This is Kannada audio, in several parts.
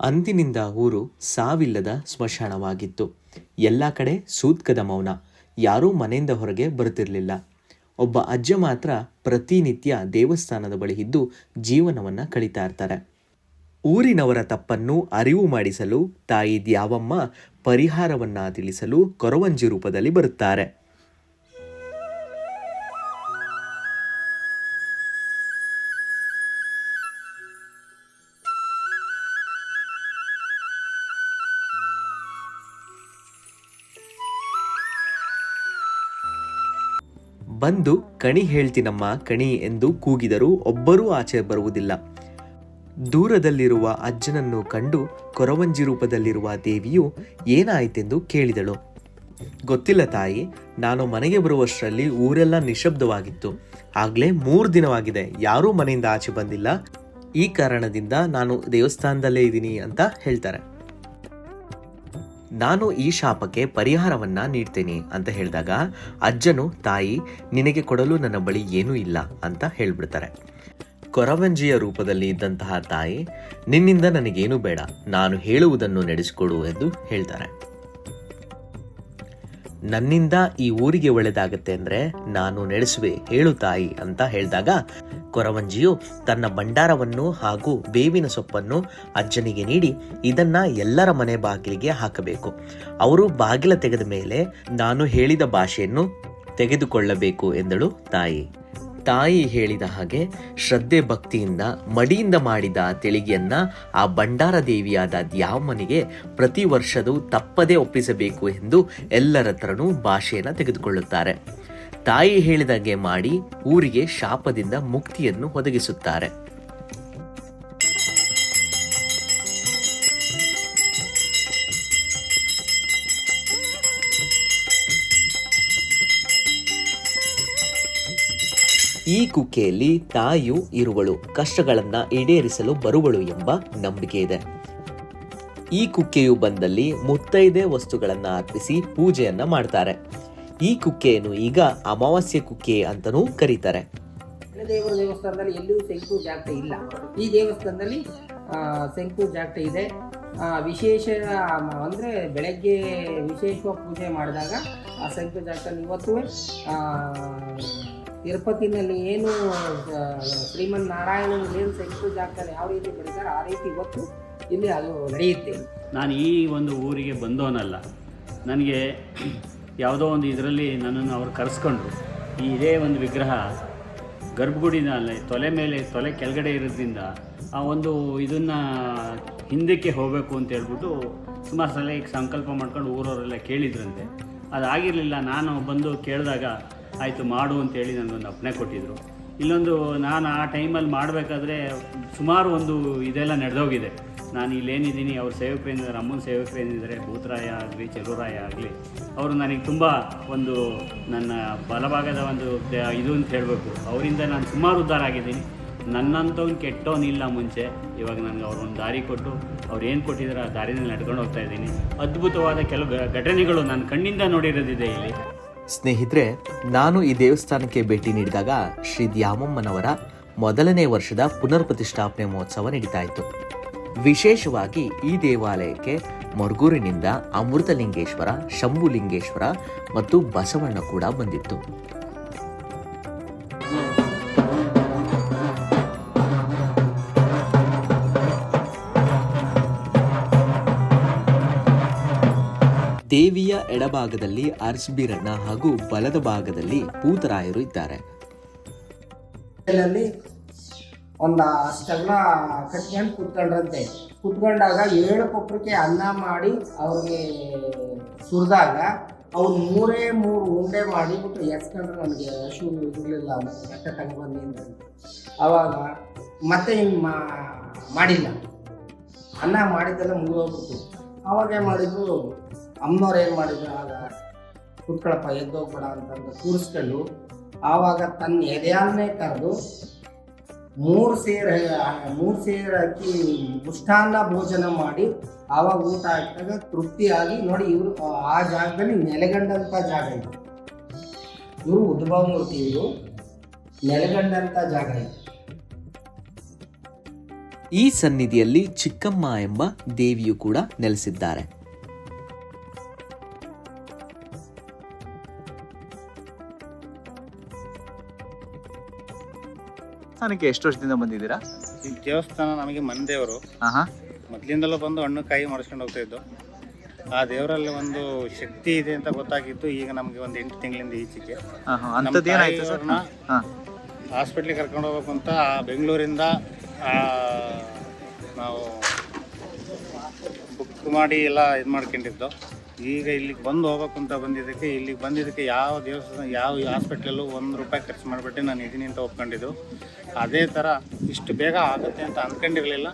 ಅಂದಿನಿಂದ ಊರು ಸಾವಿಲ್ಲದ ಸ್ಮಶಾನವಾಗಿತ್ತು. ಎಲ್ಲ ಕಡೆ ಸೂತ್ಕದ ಮೌನ. ಯಾರೂ ಮನೆಯಿಂದ ಹೊರಗೆ ಬರುತ್ತಿರಲಿಲ್ಲ ಒಬ್ಬ ಅಜ್ಜ ಮಾತ್ರ ಪ್ರತಿನಿತ್ಯ ದೇವಸ್ಥಾನದ ಬಳಿ ಇದ್ದು ಜೀವನವನ್ನು ಕಳೀತಾ ಇರ್ತಾರೆ. ಊರಿನವರ ತಪ್ಪನ್ನು ಅರಿವು ಮಾಡಿಸಲು ತಾಯಿ ದ್ಯಾವಮ್ಮ ಪರಿಹಾರವನ್ನು ತಿಳಿಸಲು ಕೊರವಂಜಿ ರೂಪದಲ್ಲಿ ಬರುತ್ತಾರೆ. ಬಂದು ಕಣಿ ಹೇಳ್ತೀನಮ್ಮ, ಕಣಿ ಎಂದು ಕೂಗಿದರೂ ಒಬ್ಬರೂ ಆಚೆ ಬರುವುದಿಲ್ಲ. ದೂರದಲ್ಲಿರುವ ಅಜ್ಜನನ್ನು ಕಂಡು ಕೊರವಂಜಿ ರೂಪದಲ್ಲಿರುವ ದೇವಿಯು ಏನಾಯಿತೆಂದು ಕೇಳಿದಳು. ಗೊತ್ತಿಲ್ಲ ತಾಯಿ, ನಾನು ಮನೆಗೆ ಬರುವಷ್ಟರಲ್ಲಿ ಊರೆಲ್ಲ ನಿಶಬ್ದವಾಗಿತ್ತು ಆಗ್ಲೇ ಮೂರು ದಿನವಾಗಿದೆ, ಯಾರೂ ಮನೆಯಿಂದ ಆಚೆ ಬಂದಿಲ್ಲ. ಈ ಕಾರಣದಿಂದ ನಾನು ದೇವಸ್ಥಾನದಲ್ಲೇ ಇದ್ದೀನಿ ಅಂತ ಹೇಳ್ತಾರೆ. ನಾನು ಈ ಶಾಪಕ್ಕೆ ಪರಿಹಾರವನ್ನ ನೀಡ್ತೇನೆ ಅಂತ ಹೇಳಿದಾಗ, ಅಜ್ಜನು, ತಾಯಿ, ನಿನಗೆ ಕೊಡಲು ನನ್ನ ಬಳಿ ಏನೂ ಇಲ್ಲ ಅಂತ ಹೇಳ್ಬಿಡ್ತಾರೆ. ಕೊರವಂಜಿಯ ರೂಪದಲ್ಲಿ ಇದ್ದಂತಹ ತಾಯಿ, ನಿನ್ನಿಂದ ನನಗೇನು ಬೇಡ. ನಾನು ಹೇಳುವುದನ್ನು ನಡೆಸಿಕೊಡು ಎಂದು ಹೇಳ್ತಾರೆ. ನನ್ನಿಂದ ಈ ಊರಿಗೆ ಒಳ್ಳೆದಾಗತ್ತೆ ಅಂದ್ರೆ ನಾನು ನಡೆಸುವೆ, ಹೇಳು ತಾಯಿ ಅಂತ ಹೇಳಿದಾಗ, ಕೊರವಂಜಿಯು ತನ್ನ ಭಂಡಾರವನ್ನು ಹಾಗೂ ಬೇವಿನ ಸೊಪ್ಪನ್ನು ಅಜ್ಜನಿಗೆ ನೀಡಿ ಇದನ್ನ ಎಲ್ಲರ ಮನೆ ಬಾಗಿಲಿಗೆ ಹಾಕಬೇಕು. ಅವರು ಬಾಗಿಲ ತೆಗೆದ ಮೇಲೆ ನಾನು ಹೇಳಿದ ಭಾಷೆಯನ್ನು ತೆಗೆದುಕೊಳ್ಳಬೇಕು ಎಂದಳು ತಾಯಿ. ತಾಯಿ ಹೇಳಿದ ಹಾಗೆ ಶ್ರದ್ಧೆ ಭಕ್ತಿಯಿಂದ ಮಡಿಯಿಂದ ಮಾಡಿದ ತೆಳಿಗೆಯನ್ನ ಆ ಭಂಡಾರ ದೇವಿಯಾದ ದ್ಯಾಮನಿಗೆ ಪ್ರತಿ ವರ್ಷದೂ ತಪ್ಪದೇ ಒಪ್ಪಿಸಬೇಕು ಎಂದು ಎಲ್ಲರ ಹತ್ರನೂ ಭಾಷೆಯನ್ನು ತೆಗೆದುಕೊಳ್ಳುತ್ತಾರೆ. ತಾಯಿ ಹೇಳಿದಂಗೆ ಮಾಡಿ ಊರಿಗೆ ಶಾಪದಿಂದ ಮುಕ್ತಿಯನ್ನು ಒದಗಿಸುತ್ತಾರೆ. ಈ ಕುಕ್ಕೆಯಲ್ಲಿ ತಾಯಿಯು ಇರುವಳು, ಕಷ್ಟಗಳನ್ನ ಈಡೇರಿಸಲು ಬರುವಳು ಎಂಬ ನಂಬಿಕೆ ಇದೆ. ಈ ಕುಕ್ಕೆಯು ಬಂದಲ್ಲಿ ಮುತ್ತೈದೆ ವಸ್ತುಗಳನ್ನ ಅರ್ಪಿಸಿ ಪೂಜೆಯನ್ನ ಮಾಡ್ತಾರೆ. ಈ ಕುಕ್ಕೆಯನ್ನು ಈಗ ಅಮಾವಾಸ್ಯೆ ಕುಕ್ಕೆ ಅಂತಲೂ ಕರೀತಾರೆ. ದೇವಸ್ಥಾನದಲ್ಲಿ ಎಲ್ಲಿಯೂ ಶಂಕು ಜಾಗಟ ಇಲ್ಲ. ಈ ದೇವಸ್ಥಾನದಲ್ಲಿ ಶಂಕು ಜಾಗಟ ಇದೆ. ವಿಶೇಷ, ಅಂದರೆ ಬೆಳಗ್ಗೆ ವಿಶೇಷವಾಗಿ ಪೂಜೆ ಮಾಡಿದಾಗ ಆ ಶಂಕು ಜಾಗಟ ಇವತ್ತು ತಿರುಪತಿನಲ್ಲಿ ಏನು ಶ್ರೀಮನ್ ನಾರಾಯಣನ ಏನು ಸೆಕ್ಸ್ ಜಾಗದಲ್ಲಿ ಯಾವ ರೀತಿ ಬೆಳೀತಾರೆ, ಆ ರೀತಿ ಇವತ್ತು ಇಲ್ಲಿ ಅದು ನಡೆಯುತ್ತೆ. ನಾನು ಈ ಒಂದು ಊರಿಗೆ ಬಂದವನಲ್ಲ. ನನಗೆ ಯಾವುದೋ ಒಂದು ಇದರಲ್ಲಿ ನನ್ನನ್ನು ಅವ್ರು ಕರೆಸ್ಕೊಂಡ್ರು. ಈ ಇದೇ ಒಂದು ವಿಗ್ರಹ ಗರ್ಭಗುಡಿನಲ್ಲಿ ತೊಲೆ ಮೇಲೆ, ತೊಲೆ ಕೆಳಗಡೆ ಇರೋದ್ರಿಂದ ಆ ಒಂದು ಇದನ್ನು ಹಿಂದಕ್ಕೆ ಹೋಗಬೇಕು ಅಂತ ಹೇಳ್ಬಿಟ್ಟು ಸುಮಾರು ಸಲ ಈಗ ಸಂಕಲ್ಪ ಮಾಡ್ಕೊಂಡು ಊರವರೆಲ್ಲ ಕೇಳಿದ್ರಂತೆ. ಅದಾಗಿರಲಿಲ್ಲ, ನಾನು ಬಂದು ಕೇಳಿದಾಗ ಆಯಿತು ಮಾಡು ಅಂತೇಳಿ ನನಗೊಂದು ಅಪ್ಪಣೆ ಕೊಟ್ಟಿದ್ದರು ಇಲ್ಲೊಂದು ನಾನು ಆ ಟೈಮಲ್ಲಿ ಮಾಡಬೇಕಾದ್ರೆ ಸುಮಾರು ಒಂದು ಇದೆಲ್ಲ ನಡೆದೋಗಿದೆ. ನಾನು ಇಲ್ಲೇನಿದ್ದೀನಿ, ಅವ್ರ ಸೇವಕರೇನಿದ್ದಾರೆ ಅಮ್ಮನ ಸೇವಕರೇನಿದ್ದಾರೆ ಭೂತರಾಯ ಆಗಲಿ, ಚಲುರಾಯ ಆಗಲಿ, ಅವರು ನನಗೆ ತುಂಬ ಒಂದು ನನ್ನ ಬಲಭಾಗದ ಒಂದು ಇದು ಅಂತ ಹೇಳಬೇಕು. ಅವರಿಂದ ನಾನು ಸುಮಾರು ಉದ್ಧಾರ ಆಗಿದ್ದೀನಿ. ನನ್ನಂಥವ್ನು ಕೆಟ್ಟವನಿಲ್ಲ ಮುಂಚೆ. ಇವಾಗ ನನಗೆ ಅವ್ರು ಒಂದು ದಾರಿ ಕೊಟ್ಟು, ಅವ್ರು ಏನು ಕೊಟ್ಟಿದ್ದಾರೆ ಆ ದಾರಿನಲ್ಲಿ ನಡ್ಕೊಂಡು ಹೋಗ್ತಾ ಇದ್ದೀನಿ. ಅದ್ಭುತವಾದ ಕೆಲವು ಘಟನೆಗಳು ನನ್ನ ಕಣ್ಣಿಂದ ನೋಡಿರೋದಿದೆ ಇಲ್ಲಿ. ಸ್ನೇಹಿತರೆ, ನಾನು ಈ ದೇವಸ್ಥಾನಕ್ಕೆ ಭೇಟಿ ನೀಡಿದಾಗ ಶ್ರೀ ದ್ಯಾಮಮ್ಮನವರ ಮೊದಲನೇ ವರ್ಷದ ಪುನರ್ ಪ್ರತಿಷ್ಠಾಪನೆ ಮಹೋತ್ಸವ ನಡೀತಾ ಇತ್ತು ವಿಶೇಷವಾಗಿ ಈ ದೇವಾಲಯಕ್ಕೆ ಮರ್ಗೂರಿನಿಂದ ಅಮೃತಲಿಂಗೇಶ್ವರ, ಶಂಭುಲಿಂಗೇಶ್ವರ ಮತ್ತು ಬಸವಣ್ಣ ಕೂಡ ಬಂದಿತ್ತು. ದೇವಿಯ ಎಡಭಾಗದಲ್ಲಿ ಅರ್ಸ್ಬೀರಣ್ಣ ಹಾಗೂ ಬಲದ ಭಾಗದಲ್ಲಿ ಭೂತರಾಯರು ಇದ್ದಾರೆ. ಒಂದು ಅಷ್ಟನ್ನ ಕಟ್ಕೊಂಡು ಕುತ್ಕೊಂಡ್ರಂತೆ. ಕುತ್ಕೊಂಡಾಗ ಏಳು ಕೊಪ್ಪರಿಗೆ ಅನ್ನ ಮಾಡಿ ಅವ್ರಿಗೆ ಸುರಿದಾಗ ಅವ್ರು ಮೂರೇ ಮೂರು ಉಂಡೆ ಮಾಡಿಬಿಟ್ಟು ಎಸ್ಕೊಂಡ್ರೆ ನನಗೆ ಹಸು ಇರಲಿಲ್ಲ ಮತ್ತೆ ಬನ್ನಿ ಅಂತ. ಆವಾಗ ಮತ್ತೆ ಇನ್ನು ಮಾ ಮಾಡಿಲ್ಲ. ಅನ್ನ ಮಾಡಿದ್ದೆಲ್ಲ ಮುಗಿದೋಗ್ಬಿಟ್ಟು ಆವಾಗ ಮಾಡಿದ್ರು ಅಮ್ಮನವ್ರು ಏನು ಮಾಡಿದ್ರು, ಆಗ ಕುತ್ಕೊಳಪ್ಪ, ಎದ್ದೋಗ್ಬೇಡ ಅಂತಂದು ಕೂರಿಸ್ಕೊಂಡು ಆವಾಗ ತನ್ನ ಎದೆಯನ್ನೇ ಕರೆದು ಮೂರು ಸೇರು ಮೂರು ಸೇರು ಅಕ್ಕಿ ಮುಷ್ಟಾನ್ನ ಭೋಜನ ಮಾಡಿ ಆವಾಗ ಊಟ ಹಾಕಿದಾಗ ತೃಪ್ತಿಯಾಗಿ ನೋಡಿ ಇವರು, ಆ ಜಾಗದಲ್ಲಿ ನೆಲೆಗಂಡಂಥ ಜಾಗ ಇದು. ಇವರು ಉದ್ಭವ ಮೂರ್ತಿ ಇವರು ನೆಲೆಗಂಡಂಥ ಜಾಗ ಇದು. ಈ ಸನ್ನಿಧಿಯಲ್ಲಿ ಚಿಕ್ಕಮ್ಮ ಎಂಬ ದೇವಿಯು ಕೂಡ ನೆಲೆಸಿದ್ದಾರೆ. ಸ್ಥಾನಕ್ಕೆ ಎಷ್ಟು ವರ್ಷದಿಂದ ಬಂದಿದ್ದೀರಾ? ಈ ದೇವಸ್ಥಾನ ನಮಗೆ ಮನೆ ದೇವರು ಹಾ ಹಾಂ ಮೊದಲಿಂದಲೂ ಬಂದು ಹಣ್ಣು ಕಾಯಿ ಮಾಡಿಸ್ಕೊಂಡು ಹೋಗ್ತಾ ಇದ್ದು. ಆ ದೇವರಲ್ಲಿ ಒಂದು ಶಕ್ತಿ ಇದೆ ಅಂತ ಗೊತ್ತಾಗಿತ್ತು ಈಗ ನಮಗೆ ಒಂದು ಎಂಟು ತಿಂಗಳಿಂದ ಈಚೆಗೆ. ಹಾ ಸರ್? ಹಾಂ. ಹಾಸ್ಪಿಟ್ಲಿಗೆ ಕರ್ಕೊಂಡು ಹೋಗ್ಬೇಕು ಅಂತ ಆ ಬೆಂಗಳೂರಿಂದ ಆ, ನಾವು ಬುಕ್ ಮಾಡಿ ಎಲ್ಲ ಇದು ಮಾಡ್ಕೊಂಡಿದ್ದು. ಈಗ ಇಲ್ಲಿಗೆ ಬಂದು ಹೋಗ್ಬೇಕು ಅಂತ ಬಂದಿದ್ದಕ್ಕೆ ಇಲ್ಲಿಗೆ ಬಂದಿದ್ದಕ್ಕೆ ಯಾವ ದೇವಸ್ಥಾನ ಯಾವ ಹಾಸ್ಪಿಟ್ಲಲ್ಲೂ ಒಂದು ರೂಪಾಯಿ ಖರ್ಚು ಮಾಡಿಬಿಟ್ಟು ನಾನು ಇದೀನಿ ಅಂತ ಒಪ್ಕೊಂಡಿದ್ದು. ಅದೇ ಥರ ಇಷ್ಟು ಬೇಗ ಆಗುತ್ತೆ ಅಂತ ಅಂದ್ಕೊಂಡಿರಲಿಲ್ಲ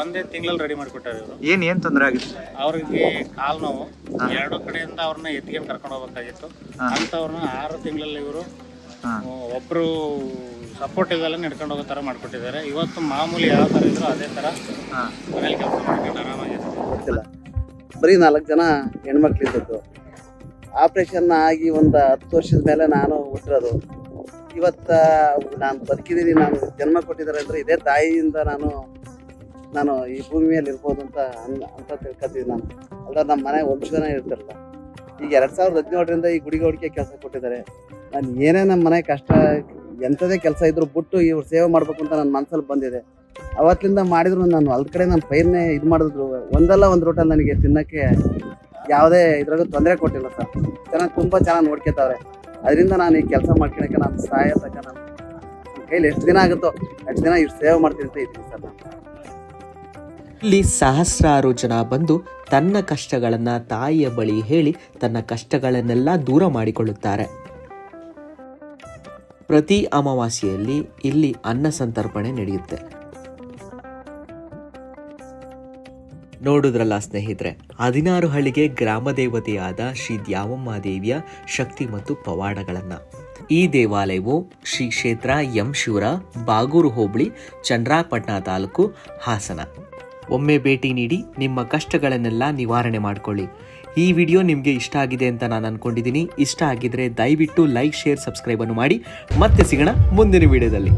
ಒಂದೇ ತಿಂಗಳಲ್ಲಿ ರೆಡಿ ಮಾಡಿಕೊಟ್ಟಾರೆ ಇವರು. ಏನು ಏನು ತೊಂದರೆ ಆಗಿತ್ತು? ಅವ್ರಿಗೆ ಕಾಲು ನೋವು. ಎರಡು ಕಡೆಯಿಂದ ಅವ್ರನ್ನ ಎತ್ತಿಗೆ ಕರ್ಕೊಂಡು ಹೋಗ್ಬೇಕಾಗಿತ್ತು. ಅಂಥವ್ರನ್ನ ಆರು ತಿಂಗಳಲ್ಲಿ ಇವರು ಒಬ್ಬರು ಸಪೋರ್ಟ್ ಇದೆಲ್ಲ ನಡ್ಕೊಂಡು ಹೋಗೋ ಥರ ಮಾಡಿಕೊಟ್ಟಿದ್ದಾರೆ. ಇವತ್ತು ಮಾಮೂಲಿ ಯಾವ ಥರ ಇದ್ರು ಅದೇ ಥರ ಮನೇಲಿ ಕೆಲಸ ಮಾಡ್ಕೊಂಡು ಆರಾಮಾಗಿರ್ತಾರೆ. ಬರೀ ನಾಲ್ಕು ಜನ ಹೆಣ್ಮಕ್ಳಿದ್ದದ್ದು ಆಪ್ರೇಷನ್ ಆಗಿ ಒಂದು ಹತ್ತು ವರ್ಷದ ಮೇಲೆ ನಾನು ಹುಟ್ಟಿರೋದು ಇವತ್ತ, ನಾನು ಬದುಕಿದ್ದೀನಿ ನಾನು ಜನ್ಮ ಕೊಟ್ಟಿದ್ದಾರೆ ಅಂದರೆ ಇದೇ ತಾಯಿಯಿಂದ ನಾನು ನಾನು ಈ ಭೂಮಿ ಮೇಲೆ ಇರ್ಬೋದು ಅಂತ ಅಂತ ತಿಳ್ಕೊತೀನಿ ನಾನು. ಅಲ್ಲ ನಮ್ಮ ಮನೆ ವಂಶನೇ ಇರ್ತಿರಲ್ಲ ಈಗ ಎರಡು ಸಾವಿರದ ಹದಿನೇಳರಿಂದ ಈ ಗುಡಿಗೆ ಗುಡಿಗೌಡಿಕೆ ಕೆಲಸ ಕೊಟ್ಟಿದ್ದಾರೆ. ನಾನು ಏನೇ ನಮ್ಮ ಮನೆ ಕಷ್ಟ, ಎಂಥದೇ ಕೆಲಸ ಇದ್ರು ಬಿಟ್ಟು ಇವ್ರು ಸೇವೆ ಮಾಡಬೇಕು ಅಂತ ನನ್ನ ಮನಸ್ಸಲ್ಲಿ ಬಂದಿದೆ. ಅವತ್ತಿಂದ ಮಾಡಿದ್ರು ನಾನು ಅಲ್ಲಿ ಕಡೆ ನಾನು ಪೈರ್ನೇ ಇದು ಮಾಡಿದ್ರು. ಒಂದಲ್ಲ ಒಂದು ರೂಟಲ್ಲಿ ನನಗೆ ತಿನ್ನಕ್ಕೆ ಯಾವುದೇ ಇದ್ರಾಗೂ ತೊಂದರೆ ಕೊಟ್ಟಿಲ್ಲ ಸರ್. ಚೆನ್ನಾಗಿ ತುಂಬ ಚೆನ್ನಾಗಿ ನೋಡ್ಕೊತಾವ್ರೆ. ಅದರಿಂದ ನಾನು ಈ ಕೆಲಸ ಮಾಡ್ಕೊಳಕ್ಕೆ ನಾನು ಸಹಾಯ ತಕ್ಕ ನಾನು ನನ್ನ ಕೈಲಿ ಎಷ್ಟು ದಿನ ಆಗುತ್ತೋ ಎಷ್ಟು ದಿನ ಇಷ್ಟು ಸೇವೆ ಮಾಡ್ತೀನಿ ಅಂತ ಇದ್ದೀನಿ ಸರ್ ಇಲ್ಲಿ ಸಹಸ್ರಾರು ಜನ ಬಂದು ತನ್ನ ಕಷ್ಟಗಳನ್ನು ತಾಯಿಯ ಬಳಿ ಹೇಳಿ ತನ್ನ ಕಷ್ಟಗಳನ್ನೆಲ್ಲ ದೂರ ಮಾಡಿಕೊಳ್ಳುತ್ತಾರೆ. ಪ್ರತಿ ಅಮಾವಾಸ್ಯೆಯಲ್ಲಿ ಇಲ್ಲಿ ಅನ್ನ ಸಂತರ್ಪಣೆ ನಡೆಯುತ್ತೆ. ನೋಡುದ್ರಲ್ಲ ಸ್ನೇಹಿತರೆ. ಹದಿನಾರು ಹಳ್ಳಿಗೆ ಗ್ರಾಮ ದೇವತೆಯಾದ ಶ್ರೀ ದ್ಯಾವಮ್ಮ ದೇವಿಯ ಶಕ್ತಿ ಮತ್ತು ಪವಾಡಗಳನ್ನ. ಈ ದೇವಾಲಯವು ಶ್ರೀ ಕ್ಷೇತ್ರ ಎಂ ಬಾಗೂರು ಹೋಬಳಿ ಚಂದ್ರಾಪಟ್ಟಣ ತಾಲೂಕು ಹಾಸನ. ಒಮ್ಮೆ ಭೇಟಿ ನೀಡಿ ನಿಮ್ಮ ಕಷ್ಟಗಳನ್ನೆಲ್ಲ ನಿವಾರಣೆ ಮಾಡಿಕೊಳ್ಳಿ. ಈ ವಿಡಿಯೋ ನಿಮಗೆ ಇಷ್ಟ ಆಗಿದೆ ಅಂತ ನಾನು ಅನ್ಕೊಂಡಿದ್ದೀನಿ ಇಷ್ಟ ಆಗಿದ್ರೆ ದಯವಿಟ್ಟು ಲೈಕ್, ಶೇರ್ ಸಬ್ಸ್ಕ್ರೈಬನ್ನು ಮಾಡಿ. ಮತ್ತೆ ಸಿಗೋಣ ಮುಂದಿನ ವಿಡಿಯೋದಲ್ಲಿ.